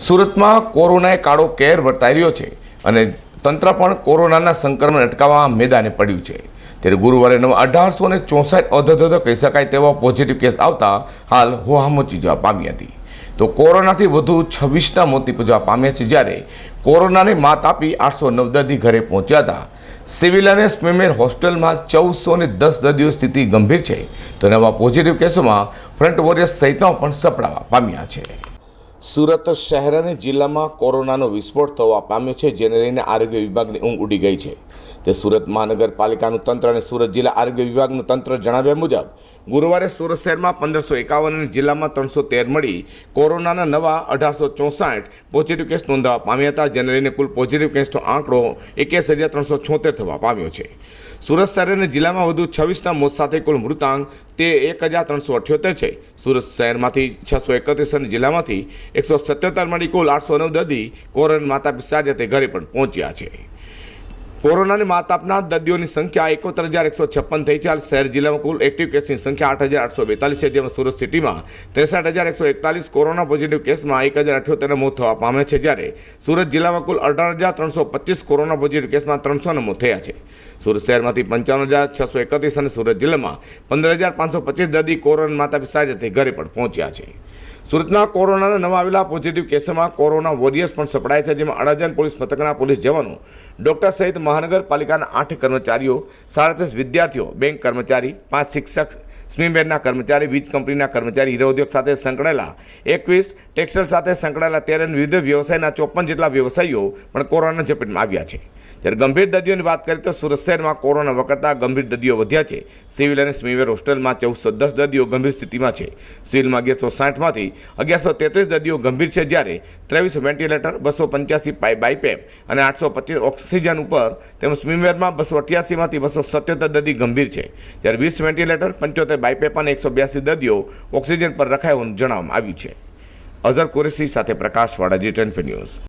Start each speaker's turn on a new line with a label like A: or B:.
A: સુરતમાં કોરોનાએ કાળો કેર વર્તાઈ રહ્યો છે અને તંત્ર પણ કોરોનાના સંક્રમણ અટકાવવા મેદાને પડ્યું છે. ત્યારે ગુરુવારે નવ અઢારસો ને ચોસઠ અધધધ કહી શકાય તેવા પોઝિટિવ કેસ આવતા હાલ હોહામોચી જવા પામી હતી. તો કોરોનાથી વધુ છવ્વીસના મોત નીપજવા પામ્યા છે જ્યારે કોરોનાને માત આપી આઠસો નવ દર્દી ઘરે પહોંચ્યા હતા. સિવિલ અને સ્મીમેર હોસ્પિટલમાં ચૌદસો ને દસ દર્દીઓ સ્થિતિ ગંભીર છે. તો નવા પોઝિટિવ કેસોમાં ફ્રન્ટ વોરિયર્સ સહિતના પણ સપડાવા પામ્યા છે. સુરત શહેર અને જિલ્લામાં કોરોનાનો વિસ્ફોટ થવા પામ્યો છે, જેને લઈને આરોગ્ય વિભાગની ઊંઘ ઉડી ગઈ છે. તે સુરત મહાનગરપાલિકાનું તંત્ર અને સુરત જિલ્લા આરોગ્ય વિભાગનું તંત્ર જણાવ્યા મુજબ, ગુરુવારે સુરત શહેરમાં પંદરસો એકાવન અને જિલ્લામાં ત્રણસો તેર મળી કોરોનાના નવા અઢારસો ચોસાઠ પોઝિટિવ કેસ નોંધાવા પામ્યા હતા, જેને લઈને કુલ પોઝિટિવ કેસનો આંકડો એકેસ હજાર ત્રણસો છોતેર થવા પામ્યો છે. સુરત શહેર અને જિલ્લામાં વધુ છવ્વીસના મોત સાથે કુલ મૃતાંક તે એક હજાર ત્રણસો અઠ્યોતેર છે. સુરત શહેરમાંથી છસો એકત્રીસ અને જિલ્લામાંથી એકસો સત્યોતેર મળી કુલ આઠસો નવ દર્દી કોરોના માતા પિતા તે ઘરે પણ પહોંચ્યા છે. કોરોનાની માત આપનાર દર્દીઓની સંખ્યા એકોતેર હજાર એકસો છપ્પન થઈ છે. હાલ શહેર જિલ્લામાં કુલ એક્ટિવ કેસની સંખ્યા આઠ હજાર આઠસો બેતાલીસ છે. જેમાં સુરત સિટીમાં ત્રેસઠ હજાર એકસો એકતાલીસ, કોરોના પોઝિટિવ કેસમાં એક હજાર અઠ્યોતેર મોત થવા પામે છે. જ્યારે સુરત જિલ્લામાં કુલ અઢાર હજાર ત્રણસો પચીસ કોરોના પોઝિટિવ કેસમાં ત્રણસોના મોત થયા છે. સુરત શહેરમાંથી પંચાવન હજાર છસો એકત્રીસ અને સુરત જિલ્લામાં પંદર હજાર પાંચસો પચીસ દર્દી કોરોના માતા પિતા સાથે ઘરે પણ પહોંચ્યા છે. સુરતના કોરોનાના નવા આવેલા પોઝિટિવ કેસોમાં કોરોના વોરિયર્સ પણ સપડાય છે, જેમાં અડાજણ પોલીસ મથકના પોલીસ જવાનો, ડોક્ટર સહિત મહાનગરપાલિકાના આઠ કર્મચારીઓ, સાડત્રીસ વિદ્યાર્થીઓ, બેંક કર્મચારી, પાંચ શિક્ષક, સ્મીમેરના કર્મચારી, વીજ કંપનીના કર્મચારી, હીરો ઉદ્યોગ સાથે સંકળાયેલા એકવીસ, ટેક્સટાઇલ સાથે સંકળાયેલા તેર વિવિધ વ્યવસાયના ચોપન જેટલા વ્યવસાયીઓ પણ કોરોના ઝપેટમાં આવ્યા છે. જ્યારે ગંભીર દર્દીઓની વાત કરીએ તો સુરત શહેરમાં કોરોના વકરતા ગંભીર દર્દીઓ વધ્યા છે. સિવિલ અને સ્મીવેર હોસ્ટેલમાં ચૌદસો દસ દર્દીઓ ગંભીર સ્થિતિમાં છે. સિવિલમાં અગિયારસો સાઠમાંથી અગિયારસો તેત્રીસ દર્દીઓ ગંભીર છે જ્યારે ત્રેવીસ વેન્ટિલેટર, બસો પંચ્યાસી પાઈ બાયપેપ અને આઠસો પચીસ ઓક્સિજન ઉપર તેમજ સ્મીવેરમાં બસો અઠ્યાસીમાંથી બસો સત્યોતેર દર્દી ગંભીર છે. જ્યારે વીસ વેન્ટિલેટર, પંચોતેર બાયપેપ અને એકસો બ્યાસી દર્દીઓ ઓક્સિજન પર રખાય હોવાનું જણાવવામાં આવ્યું છે. અઝર કુરેશી સાથે પ્રકાશવાળા જી ટેન્ફી ન્યૂઝ.